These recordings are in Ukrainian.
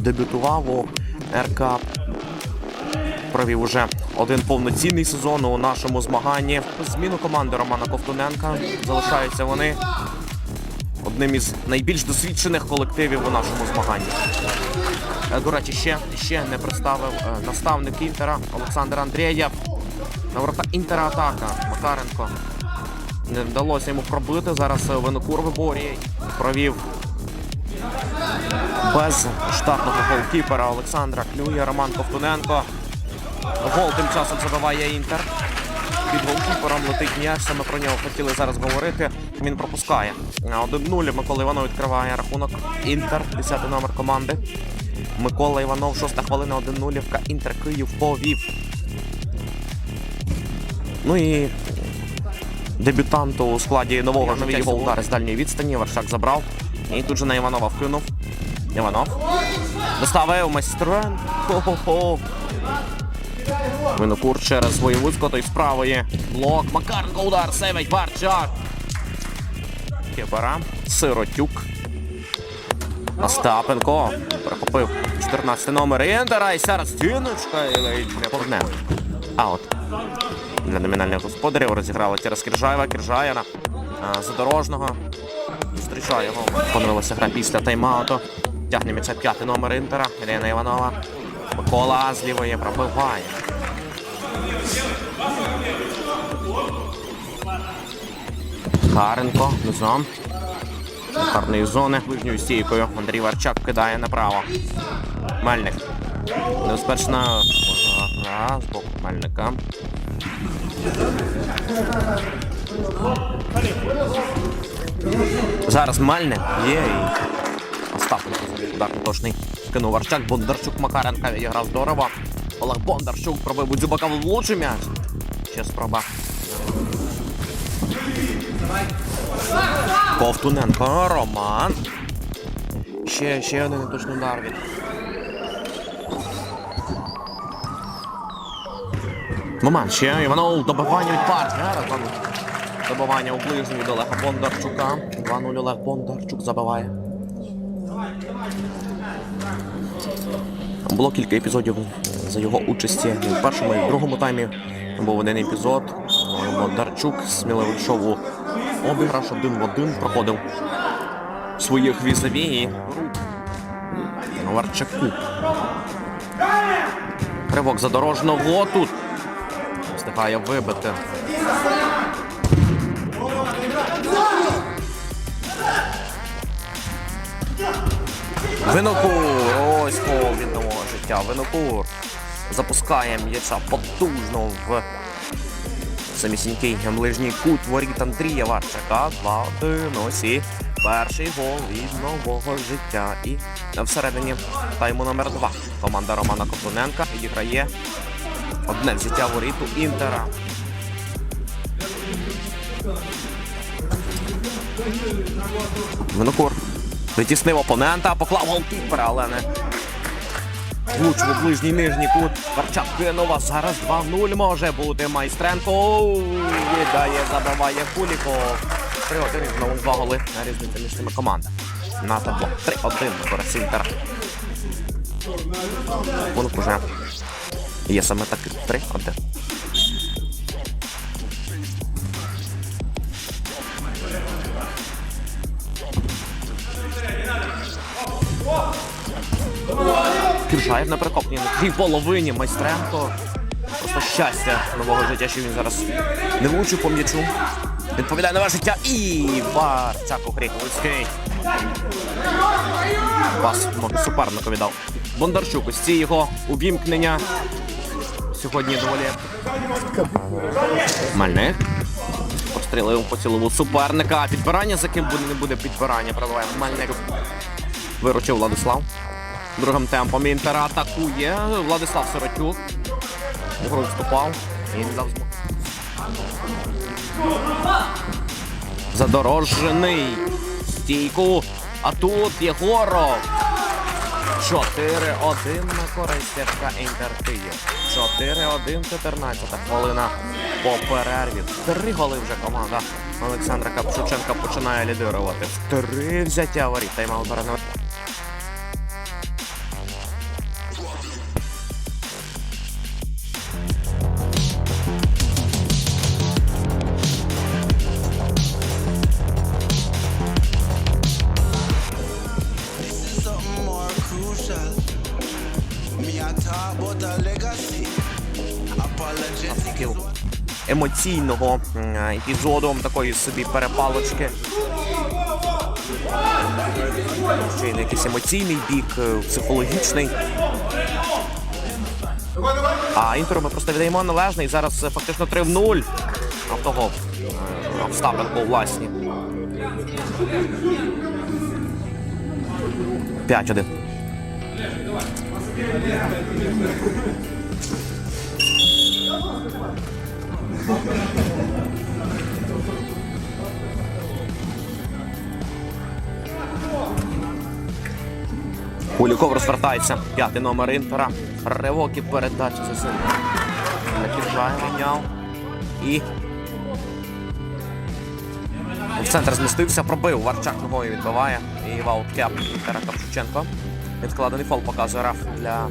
дебютував у РК. Провів уже один повноцінний сезон у нашому змаганні. Зміну команди Романа Ковтуненка залишаються вони одним із найбільш досвідчених колективів у нашому змаганні. Е, До речі, ще, ще не представив е, наставник Інтера Олександр Андрієв. На ворота Інтера атака. Макаренко. Не вдалося йому пробити. Зараз е, Винокур виборює. Провів без штатного голкіпера Олександра Клює. Роман Ковтуненко. Гол тим часом забиває Інтер. Під голкіпером летить м'яч, саме про нього хотіли зараз говорити. Він пропускає. 1-0 Микола Іванов відкриває рахунок. Інтер, 10 номер команди. Микола Іванов, 6 хвилина, 1-0. Інтер Київ повів. Ну і дебютанту у складі нового нові його удари з дальньої відстані. Варшак забрав. І тут же на Іванова вкинув. Іванов. Доставив майстрен. Хо-хо-хо. Винокур через воєвудсько, той з. Блок. Макаренко удар. Сейвить Барчак. Кепера. Сиротюк. Остапенко. Перехопив 14 номер Інтера. І зараз стіночка. І ледь не повне. Аут. Для номінальних господарів розіграли через Кіржаєва. Кіржаєва. Задорожного. Зустрічає його. Понравилася гра після тайм-ауту. Тягне м'яча п'ятий номер Інтера. Ірина Іванова. Микола з лівої пробиває. Харенко низом. Карної зони ближньою стійкою. Андрій Варчак кидає направо. Мельник. Гра з боку Мельника. Зараз Мельник є Остапенко забив удар точний. Скинув Варчак, Бондарчук Макаренка відіграв здорово. Олег Бондарчук пробив у Дзюбака влучив м'яч. Ще спроба. Ковтуненко, Роман. Ще, ще один неточний удар від. Момент, ще Іванов добивання від партнера. Добивання у ближній від Олега Бондарчука. 2-0 Олег Бондарчук забиває. Було кілька епізодів за його участі в першому і в другому таймі. Був один епізод. Бондарчук сміливо йшов у обіграш один в один, проходив своїх візаві і Варчаку. Ривок задорожного тут. Встигає вибити. Винокур! Ось гол від нового життя. Винокур запускає м'яча потужно в самісінький ближній кут воріт Андрія Варчака. 2-1. Ось і перший гол від нового життя. І всередині тайму номер 2 Команда Романа Коплиненка відіграє одне взяття воріту Інтера. Винокур витіснив опонента, поклав голкіпера, але не влучив у ближній нижній кут. Варчак кинув, зараз 2-0 може бути Майстренко. Віддає, забиває Куліков. 3-1 знову два голи на різницю між цими командами. На табло 3-1 на користь Інтера. Воно вже є саме таки 3-1. Кіржаєв на перекопні на дві половині майстренко. Просто щастя нового життя, що він зараз не влучив по м'ячу. Відповідає нове життя і Варчак у грі. Луцький. Пас може супернику віддав. Бондарчук, ось ці його увімкнення. Сьогодні доволі. Мальник. Пострілив по цілову суперника. Підбирання за ким буде, не буде підбирання. Пробиває Мальник. Виручив Владислав. Другим темпом Інтера атакує. Владислав Сиротюк. Гру вступав. Не дав змог. Задорожений. Стійку. А тут Єгоров. 4-1 на користь ФК Інтер Київ. 4-1, 14 хвилина по перерві. Три голи вже команда Олександра Капчученка починає лідирувати. Три взяття воріт. Тайм-аут бере емоційного м, епізоду, такої собі перепалочки. Ще й на якийсь емоційний бік, е, психологічний. А інтеру ми просто віддаємо належний. Зараз е, фактично 3 в 0. Автогол. Е, Обставин по власні. 5-1. Куліков розвертається. П'ятий номер Інтера. Ривок і передача. Це сильно. Накиджає міняв. І. В центр змістився, пробив. Варчак ногою відбиває. І вауткеп Інтера Капшученко. Відкладений фол показує раф для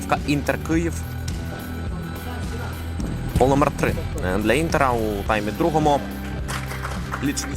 ФК Інтер Київ. Фол номер 3 для Інтера у таймі другому. Лічні